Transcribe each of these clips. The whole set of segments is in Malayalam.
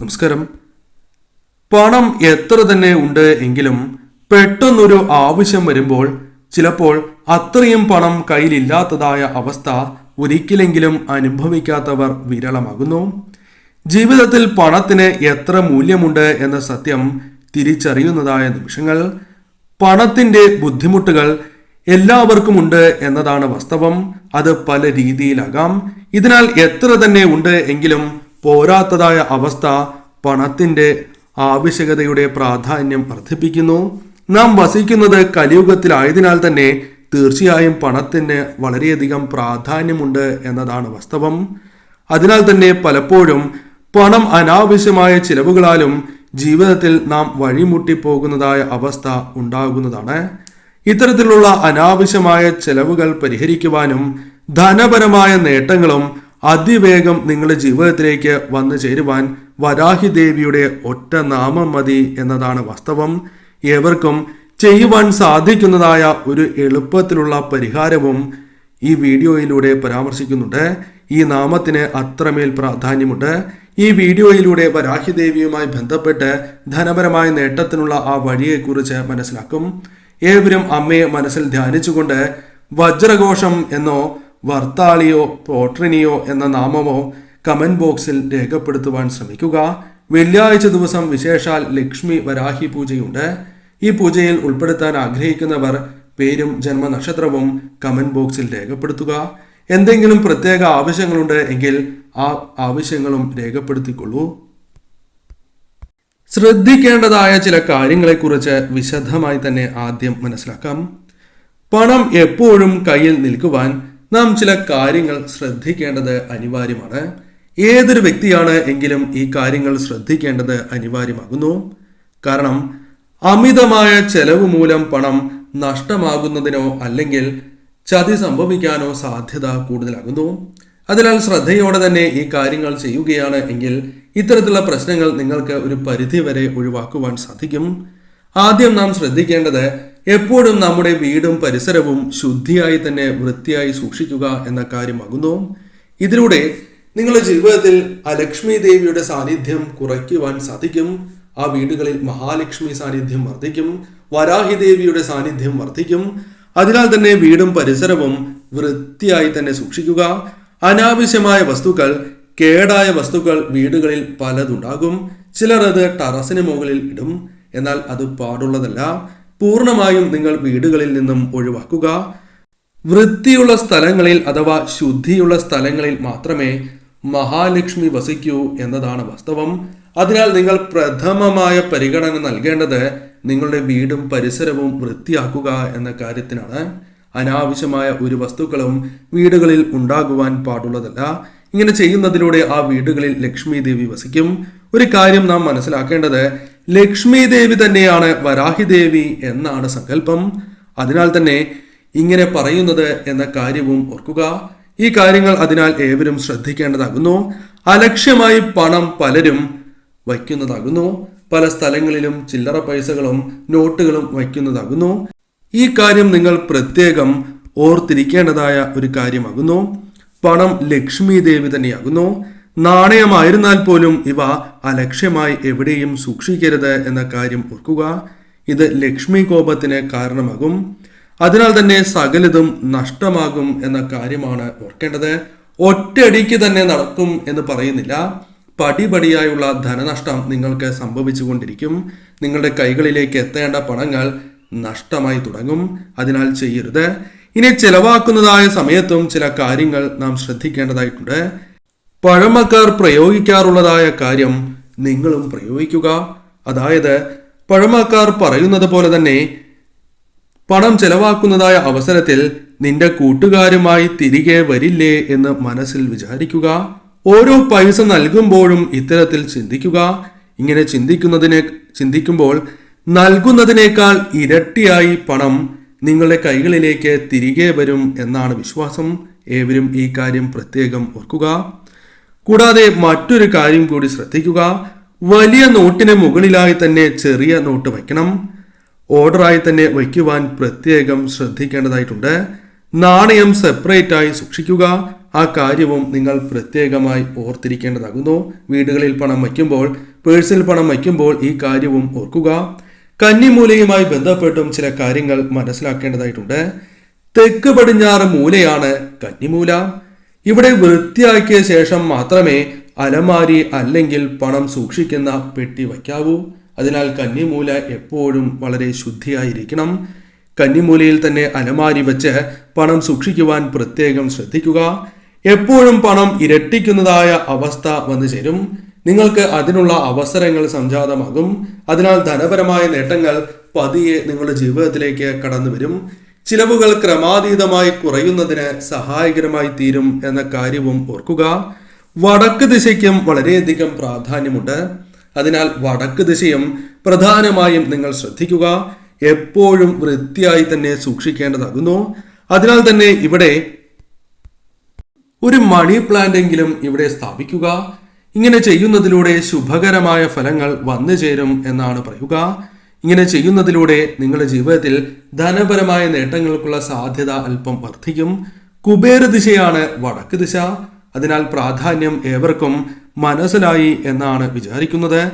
നമസ്കാരം. പണം എത്ര തന്നെ ഉണ്ട് എങ്കിലും പെട്ടെന്നൊരു ആവശ്യം വരുമ്പോൾ ചിലപ്പോൾ അത്രയും പണം കയ്യിലില്ലാത്തതായ അവസ്ഥ ഒരിക്കലെങ്കിലും അനുഭവിക്കാത്തവർ വിരളമാകുന്നു. ജീവിതത്തിൽ പണത്തിന് എത്ര മൂല്യമുണ്ട് എന്ന സത്യം തിരിച്ചറിയുന്നതായ നിമിഷങ്ങൾ പണത്തിന്റെ ബുദ്ധിമുട്ടുകൾ എല്ലാവർക്കും ഉണ്ട് എന്നതാണ് വാസ്തവം. അത് പല രീതിയിലാകാം. ഇതിനാൽ എത്ര തന്നെ ഉണ്ട് എങ്കിലും പോരാത്തതായ അവസ്ഥ പണത്തിന്റെ ആവശ്യകതയുടെ പ്രാധാന്യം വർദ്ധിപ്പിക്കുന്നു. നാം വസിക്കുന്നത് കലിയുഗത്തിലായതിനാൽ തന്നെ തീർച്ചയായും പണത്തിന് വളരെയധികം പ്രാധാന്യമുണ്ട് എന്നതാണ് വാസ്തവം. അതിനാൽ തന്നെ പലപ്പോഴും പണം അനാവശ്യമായ ചിലവുകളാലും ജീവിതത്തിൽ നാം വഴിമുട്ടിപ്പോകുന്നതായ അവസ്ഥ ഉണ്ടാകുന്നതാണ്. ഇത്തരത്തിലുള്ള അനാവശ്യമായ ചെലവുകൾ പരിഹരിക്കുവാനും ധനപരമായ നേട്ടങ്ങളും അതിവേഗം നിങ്ങളുടെ ജീവിതത്തിലേക്ക് വന്നു ചേരുവാൻ വരാഹി ദേവിയുടെ ഒറ്റ നാമം മതി എന്നതാണ് വാസ്തവം. ഏവർക്കും ചെയ്യുവാൻ സാധിക്കുന്നതായ ഒരു എളുപ്പത്തിലുള്ള പരിഹാരവും ഈ വീഡിയോയിലൂടെ പരാമർശിക്കുന്നുണ്ട്. ഈ നാമത്തിന് അത്രമേൽ പ്രാധാന്യമുണ്ട്. ഈ വീഡിയോയിലൂടെ വരാഹി ദേവിയുമായി ബന്ധപ്പെട്ട് ധനപരമായ നേട്ടത്തിനുള്ള ആ വഴിയെക്കുറിച്ച് മനസ്സിലാക്കും. ഏവരും അമ്മയെ മനസ്സിൽ ധ്യാനിച്ചുകൊണ്ട് വജ്രഘോഷം എന്നോ വർത്താളിയോ പോട്രിനിയോ എന്ന നാമമോ കമന്റ് ബോക്സിൽ രേഖപ്പെടുത്തുവാൻ ശ്രമിക്കുക. വെള്ളിയാഴ്ച ദിവസം വിശേഷാൽ ലക്ഷ്മി വരാഹി പൂജയുണ്ട്. ഈ പൂജയിൽ ഉൾപ്പെടുത്താൻ ആഗ്രഹിക്കുന്നവർ പേരും ജന്മനക്ഷത്രവും കമന്റ് ബോക്സിൽ രേഖപ്പെടുത്തുക. എന്തെങ്കിലും പ്രത്യേക ആവശ്യങ്ങളുണ്ട് എങ്കിൽ ആ ആവശ്യങ്ങളും രേഖപ്പെടുത്തിക്കൊള്ളൂ. ശ്രദ്ധിക്കേണ്ടതായ ചില കാര്യങ്ങളെക്കുറിച്ച് വിശദമായി തന്നെ ആദ്യം മനസ്സിലാക്കാം. പണം എപ്പോഴും കയ്യിൽ നിൽക്കുവാൻ നാം ചില കാര്യങ്ങൾ ശ്രദ്ധിക്കേണ്ടത് അനിവാര്യമാണ്. ഏതൊരു വ്യക്തിയാണ് എങ്കിലും ഈ കാര്യങ്ങൾ ശ്രദ്ധിക്കേണ്ടത് അനിവാര്യമാകുന്നു. കാരണം അമിതമായ ചെലവ് മൂലം പണം നഷ്ടമാകുന്നതിനോ അല്ലെങ്കിൽ ചതി സംഭവിക്കാനോ സാധ്യത കൂടുതലാകുന്നു. അതിനാൽ ശ്രദ്ധയോടെ തന്നെ ഈ കാര്യങ്ങൾ ചെയ്യുകയാണ് എങ്കിൽ ഇത്തരത്തിലുള്ള പ്രശ്നങ്ങൾ നിങ്ങൾക്ക് ഒരു പരിധി വരെ ഒഴിവാക്കുവാൻ സാധിക്കും. ആദ്യം നാം ശ്രദ്ധിക്കേണ്ടത് എപ്പോഴും നമ്മുടെ വീടും പരിസരവും ശുദ്ധിയായി തന്നെ വൃത്തിയായി സൂക്ഷിക്കുക എന്ന കാര്യമാകുന്നു ഇതിലൂടെ നിങ്ങളുടെ ജീവിതത്തിൽ അലക്ഷ്മി ദേവിയുടെ സാന്നിധ്യം കുറയ്ക്കുവാൻ സാധിക്കും. ആ വീടുകളിൽ മഹാലക്ഷ്മി സാന്നിധ്യം വർദ്ധിക്കും. വരാഹി ദേവിയുടെ സാന്നിധ്യം വർദ്ധിക്കും. അതിനാൽ തന്നെ വീടും പരിസരവും വൃത്തിയായി തന്നെ സൂക്ഷിക്കുക. അനാവശ്യമായ വസ്തുക്കൾ കേടായ വസ്തുക്കൾ വീടുകളിൽ പലതുണ്ടാകും. ചിലർ അത് ടെറസിന് മുകളിൽ ഇടും. എന്നാൽ അത് പാടുള്ളതല്ല. പൂർണമായും നിങ്ങൾ വീടുകളിൽ നിന്നും ഒഴിവാക്കുക. വൃത്തിയുള്ള സ്ഥലങ്ങളിൽ അഥവാ ശുദ്ധിയുള്ള സ്ഥലങ്ങളിൽ മാത്രമേ മഹാലക്ഷ്മി വസിക്കൂ എന്നതാണ് വാസ്തവം. അതിനാൽ നിങ്ങൾ പ്രഥമമായ പരിഗണന നൽകേണ്ടത് നിങ്ങളുടെ വീടും പരിസരവും വൃത്തിയാക്കുക എന്ന കാര്യത്തിനാണ്. അനാവശ്യമായ ഒരു വസ്തുക്കളും വീടുകളിൽ ഉണ്ടാകുവാൻ പാടുള്ളതല്ല. ഇങ്ങനെ ചെയ്യുന്നതിലൂടെ ആ വീടുകളിൽ ലക്ഷ്മി ദേവി വസിക്കും. ഒരു കാര്യം നാം മനസ്സിലാക്കേണ്ടത് ലക്ഷ്മി ദേവി തന്നെയാണ് വരാഹി ദേവി എന്നാണ് സങ്കല്പം. അതിനാൽ തന്നെ ഇങ്ങനെ പറയുന്നത് എന്ന കാര്യവും ഓർക്കുക. ഈ കാര്യങ്ങൾ അതിനാൽ ഏവരും ശ്രദ്ധിക്കേണ്ടതാകുന്നു. അലക്ഷ്യമായി പണം പലരും വയ്ക്കുന്നതാകുന്നു. പല സ്ഥലങ്ങളിലും ചില്ലറ പൈസകളും നോട്ടുകളും വയ്ക്കുന്നതാകുന്നു. ഈ കാര്യം നിങ്ങൾ പ്രത്യേകം ഓർത്തിരിക്കേണ്ടതായ ഒരു കാര്യമാകുന്നു. പണം ലക്ഷ്മി ദേവി തന്നെയാകുന്നു. നാണയമായിരുന്നാൽ പോലും ഇവ അലക്ഷ്യമായി എവിടെയും സൂക്ഷിക്കരുത് എന്ന കാര്യം ഓർക്കുക. ഇത് ലക്ഷ്മി കോപത്തിന് കാരണമാകും. അതിനാൽ തന്നെ സകലതും നഷ്ടമാകും എന്ന കാര്യമാണ് ഓർക്കേണ്ടത്. ഒറ്റയടിക്ക് തന്നെ നടക്കും എന്ന് പറയുന്നില്ല. പടിപടിയായുള്ള ധനനഷ്ടം നിങ്ങൾക്ക് സംഭവിച്ചുകൊണ്ടിരിക്കും. നിങ്ങളുടെ കൈകളിലേക്ക് എത്തേണ്ട പണങ്ങൾ നഷ്ടമായി തുടങ്ങും. അതിനാൽ ചെയ്യരുത്. ഇനി ചെലവാക്കുന്നതായ സമയത്തും ചില കാര്യങ്ങൾ നാം ശ്രദ്ധിക്കേണ്ടതായിട്ടുണ്ട്. പഴമക്കാർ പ്രയോഗിക്കാറുള്ളതായ കാര്യം നിങ്ങളും പ്രയോഗിക്കുക. അതായത് പഴമക്കാർ പറയുന്നത് പോലെ തന്നെ പണം ചെലവാക്കുന്നതായ അവസരത്തിൽ നിന്റെ കൂട്ടുകാരുമായി തിരികെ വരില്ലേ എന്ന് മനസ്സിൽ വിചാരിക്കുക. ഓരോ പൈസ നൽകുമ്പോഴും ഇത്തരത്തിൽ ചിന്തിക്കുക. ഇങ്ങനെ ചിന്തിക്കുന്നതിനെ ചിന്തിക്കുമ്പോൾ നൽകുന്നതിനേക്കാൾ ഇരട്ടിയായി പണം നിങ്ങളുടെ കൈകളിലേക്ക് തിരികെ വരും എന്നാണ് വിശ്വാസം. ഏവരും ഈ കാര്യം പ്രത്യേകം ഓർക്കുക. കൂടാതെ മറ്റൊരു കാര്യം കൂടി ശ്രദ്ധിക്കുക. വലിയ നോട്ടിന് മുകളിലായി തന്നെ ചെറിയ നോട്ട് വയ്ക്കണം. ഓർഡറായി തന്നെ വയ്ക്കുവാൻ പ്രത്യേകം ശ്രദ്ധിക്കേണ്ടതായിട്ടുണ്ട്. നാണയം സെപ്പറേറ്റ് ആയി സൂക്ഷിക്കുക. ആ കാര്യവും നിങ്ങൾ പ്രത്യേകമായി ഓർത്തിരിക്കേണ്ടതാകുന്നു. വീടുകളിൽ പണം വയ്ക്കുമ്പോൾ പേഴ്സിൽ പണം വയ്ക്കുമ്പോൾ ഈ കാര്യവും ഓർക്കുക. കന്നിമൂലയുമായി ബന്ധപ്പെട്ടും ചില കാര്യങ്ങൾ മനസ്സിലാക്കേണ്ടതായിട്ടുണ്ട്. തെക്ക് പടിഞ്ഞാറ് മൂലയാണ് കന്നിമൂല. ഇവിടെ വൃത്തിയാക്കിയ ശേഷം മാത്രമേ അലമാരി അല്ലെങ്കിൽ പണം സൂക്ഷിക്കുന്ന പെട്ടി വയ്ക്കാവൂ. അതിനാൽ കന്നിമൂല എപ്പോഴും വളരെ ശുദ്ധിയായിരിക്കണം. കന്നിമൂലയിൽ തന്നെ അലമാരി വെച്ച് പണം സൂക്ഷിക്കുവാൻ പ്രത്യേകം ശ്രദ്ധിക്കുക. എപ്പോഴും പണം ഇരട്ടിക്കുന്നതായ അവസ്ഥ വന്നു ചേരും. നിങ്ങൾക്ക് അതിനുള്ള അവസരങ്ങൾ സംജാതമാകും. അതിനാൽ ധനപരമായ നേട്ടങ്ങൾ പതിയെ നിങ്ങളുടെ ജീവിതത്തിലേക്ക് കടന്നു വരും ചിലവുകൾ ക്രമാതീതമായി കുറയുന്നതിന് സഹായകരമായി തീരും എന്ന കാര്യവും ഓർക്കുക. വടക്ക് ദിശയ്ക്കും വളരെയധികം പ്രാധാന്യമുണ്ട്. അതിനാൽ വടക്ക് ദിശയും പ്രധാനമായും നിങ്ങൾ ശ്രദ്ധിക്കുക. എപ്പോഴും വൃത്തിയായി തന്നെ സൂക്ഷിക്കേണ്ടതാകുന്നു. അതിനാൽ തന്നെ ഇവിടെ ഒരു മണി പ്ലാന്റ് എങ്കിലും ഇവിടെ സ്ഥാപിക്കുക. ഇങ്ങനെ ചെയ്യുന്നതിലൂടെ ശുഭകരമായ ഫലങ്ങൾ വന്നു ചേരും എന്നാണ് പറയുക. ഇങ്ങനെ ചെയ്യുന്നതിലൂടെ നിങ്ങളുടെ ജീവിതത്തിൽ ധനപരമായ നേട്ടങ്ങൾക്കുള്ള സാധ്യത അല്പം വർദ്ധിക്കും. കുബേര ദിശയാണ് വടക്ക് ദിശ. അതിനാൽ പ്രാധാന്യം ഏവർക്കും മനസ്സിലായി എന്നാണ് വിചാരിക്കുന്നത്.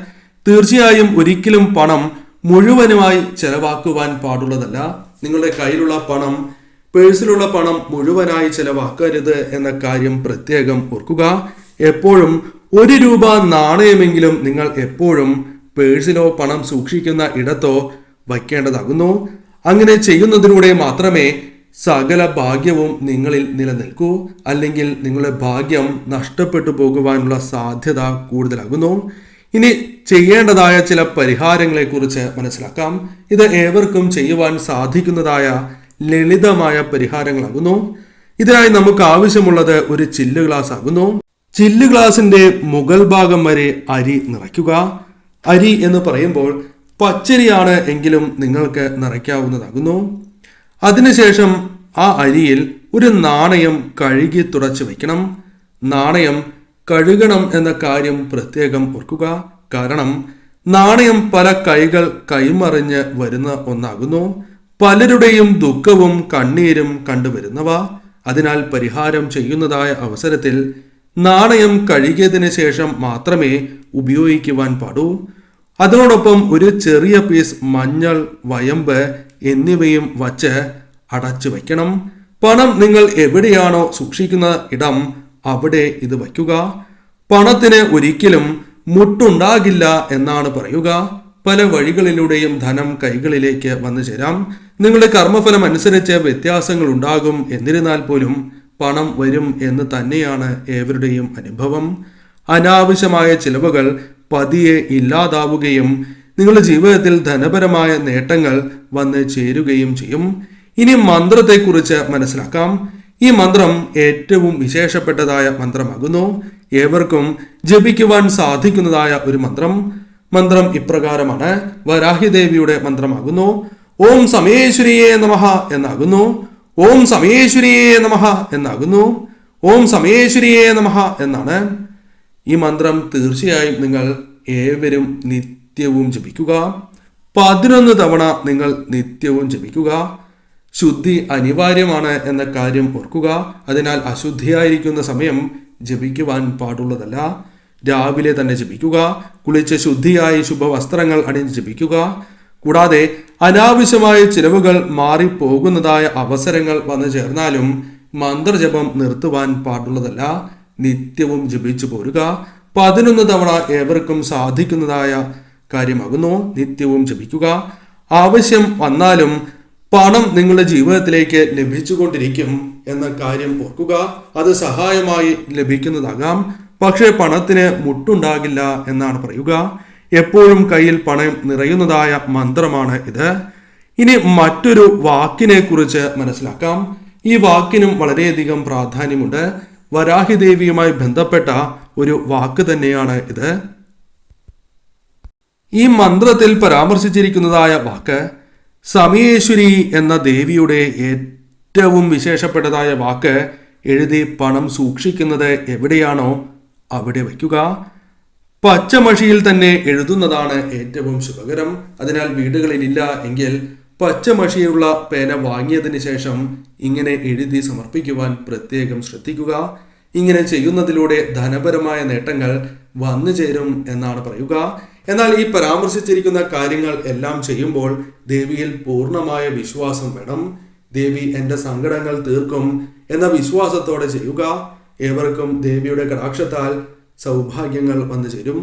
തീർച്ചയായും ഒരിക്കലും പണം മുഴുവനുമായി ചെലവാക്കുവാൻ പാടുള്ളതല്ല. നിങ്ങളുടെ കയ്യിലുള്ള പണം പേഴ്സിലുള്ള പണം മുഴുവനായി ചെലവാക്കരുത് എന്ന കാര്യം പ്രത്യേകം ഓർക്കുക. എപ്പോഴും ഒരു രൂപ നാണയമെങ്കിലും നിങ്ങൾ എപ്പോഴും പേഴ്സിലോ പണം സൂക്ഷിക്കുന്ന ഇടത്തോ വയ്ക്കേണ്ടതാകുന്നു. അങ്ങനെ ചെയ്യുന്നതിലൂടെ മാത്രമേ സകല ഭാഗ്യവും നിങ്ങളിൽ നിലനിൽക്കൂ. അല്ലെങ്കിൽ നിങ്ങളുടെ ഭാഗ്യം നഷ്ടപ്പെട്ടു പോകുവാനുള്ള സാധ്യത കൂടുതലാകുന്നു. ഇനി ചെയ്യേണ്ടതായ ചില പരിഹാരങ്ങളെക്കുറിച്ച് മനസ്സിലാക്കാം. ഇത് ഏവർക്കും ചെയ്യുവാൻ സാധിക്കുന്നതായ ലളിതമായ പരിഹാരങ്ങളാകുന്നു. ഇതിനായി നമുക്ക് ആവശ്യമുള്ളത് ഒരു ചില്ല് ഗ്ലാസ് ആകുന്നു ചില്ല് ഗ്ലാസിന്റെ മുഗൾ ഭാഗം വരെ അരി നിറയ്ക്കുക. അരി എന്ന് പറയുമ്പോൾ പച്ചരിയാണ് എങ്കിലും നിങ്ങൾക്ക് നിറയ്ക്കാവുന്നതാകുന്നു. അതിനുശേഷം ആ അരിയിൽ ഒരു നാണയം കഴുകി തുടച്ചു വയ്ക്കണം. നാണയം കഴുകണം എന്ന കാര്യം പ്രത്യേകം ഓർക്കുക. കാരണം നാണയം പല കൈകൾ കൈമറിഞ്ഞ് വരുന്ന ഒന്നാകുന്നു. പലരുടെയും ദുഃഖവും കണ്ണീരും കണ്ടുവരുന്നവ. അതിനാൽ പരിഹാരം ചെയ്യുന്നതായ അവസരത്തിൽ നാണയം കഴുകിയതിന് ശേഷം മാത്രമേ ഉപയോഗിക്കുവാൻ പാടൂ. അതോടൊപ്പം ഒരു ചെറിയ പീസ് മഞ്ഞൾ വയമ്പ് എന്നിവയും വച്ച് അടച്ചു വയ്ക്കണം. പണം നിങ്ങൾ എവിടെയാണോ സൂക്ഷിക്കുന്ന ഇടം അവിടെ ഇത് വയ്ക്കുക. പണത്തിന് ഒരിക്കലും മുട്ടുണ്ടാകില്ല എന്നാണ് പറയുക. പല വഴികളിലൂടെയും ധനം കൈകളിലേക്ക് വന്നു ചേരാം നിങ്ങളുടെ കർമ്മഫലം അനുസരിച്ച് വ്യത്യാസങ്ങൾ ഉണ്ടാകും എന്നിരുന്നാൽ പോലും പണം വരും എന്ന് തന്നെയാണ് ഏവരുടെയും അനുഭവം. അനാവശ്യമായ ചിലവുകൾ പതിയെ ഇല്ലാതാവുകയും നിങ്ങളുടെ ജീവിതത്തിൽ ധനപരമായ നേട്ടങ്ങൾ വന്ന് ചേരുകയും ചെയ്യും. ഇനി മന്ത്രത്തെക്കുറിച്ച് മനസ്സിലാക്കാം. ഈ മന്ത്രം ഏറ്റവും വിശേഷപ്പെട്ടതായ മന്ത്രമാകുന്നു. ഏവർക്കും ജപിക്കുവാൻ സാധിക്കുന്നതായ ഒരു മന്ത്രം. മന്ത്രം ഇപ്രകാരമാണ്. വരാഹിദേവിയുടെ മന്ത്രമാകുന്നു. ഓം സമേശ്വരിയേ നമഹ എന്നാകുന്നു. ഓം സമേശ്വരിയേ നമഹ എന്നാകുന്നു. ഓം സമേശ്വരിയേ നമഹ എന്നാണ്. ഈ മന്ത്രം തീർച്ചയായും നിങ്ങൾ ഏവരും നിത്യവും ജപിക്കുക. പതിനൊന്ന് തവണ നിങ്ങൾ നിത്യവും ജപിക്കുക. ശുദ്ധി അനിവാര്യമാണ് എന്ന കാര്യം ഓർക്കുക. അതിനാൽ അശുദ്ധിയായിരിക്കുന്ന സമയം ജപിക്കുവാൻ പാടുള്ളതല്ല. രാവിലെ തന്നെ ജപിക്കുക. കുളിച്ച് ശുദ്ധിയായി ശുഭവസ്ത്രങ്ങൾ അണിഞ്ഞ് ജപിക്കുക. കൂടാതെ അനാവശ്യമായ ചിലവുകൾ മാറിപ്പോകുന്നതായ അവസരങ്ങൾ വന്നു ചേർന്നാലും മന്ത്രജപം നിർത്തുവാൻ പാടുള്ളതല്ല. നിത്യവും ജപിച്ചു പോരുക. പതിനൊന്ന് തവണ ഏവർക്കും സാധിക്കുന്നതായ കാര്യമാകുന്നു. നിത്യവും ജപിക്കുക. ആവശ്യം വന്നാലും പണം നിങ്ങളുടെ ജീവിതത്തിലേക്ക് ലഭിച്ചുകൊണ്ടിരിക്കും എന്ന കാര്യം ഓർക്കുക. അത് സഹായമായി ലഭിക്കുന്നതാകാം. പക്ഷേ പണത്തിന് മുട്ടുണ്ടാകില്ല എന്നാണ് പറയുക. എപ്പോഴും കയ്യിൽ പണം നിറയുന്നതായ മന്ത്രമാണ് ഇത്. ഇനി മറ്റൊരു വാക്കിനെ കുറിച്ച് മനസ്സിലാക്കാം. ഈ വാക്കിനും വളരെയധികം പ്രാധാന്യമുണ്ട്. വരാഹിദേവിയുമായി ബന്ധപ്പെട്ട ഒരു വാക്ക് തന്നെയാണ് ഇത്. ഈ മന്ത്രത്തിൽ പരാമർശിച്ചിരിക്കുന്നതായ വാക്ക് സമയേശ്വരി എന്ന ദേവിയുടെ ഏറ്റവും വിശേഷപ്പെട്ടതായ വാക്ക് എഴുതി പണം സൂക്ഷിക്കുന്നത് എവിടെയാണോ അവിടെ വയ്ക്കുക. പച്ചമഷിയിൽ തന്നെ എഴുതുന്നതാണ് ഏറ്റവും ശുഭകരം അതിനാൽ വീടുകളിലില്ല എങ്കിൽ പച്ചമഷിയുള്ള പേന വാങ്ങിയതിന് ശേഷം ഇങ്ങനെ എഴുതി സമർപ്പിക്കുവാൻ പ്രത്യേകം ശ്രദ്ധിക്കുക. ഇങ്ങനെ ചെയ്യുന്നതിലൂടെ ധനപരമായ നേട്ടങ്ങൾ വന്നു ചേരും എന്നാണ് പറയുക. എന്നാൽ ഈ പരാമർശിച്ചിരിക്കുന്ന കാര്യങ്ങൾ എല്ലാം ചെയ്യുമ്പോൾ ദേവിയിൽ പൂർണമായ വിശ്വാസം വേണം. ദേവി എന്റെ സങ്കടങ്ങൾ തീർക്കും എന്ന വിശ്വാസത്തോടെ ചെയ്യുക. ഏവർക്കും ദേവിയുടെ കടാക്ഷത്താൽ സൗഭാഗ്യങ്ങൾ വന്നു ചേരും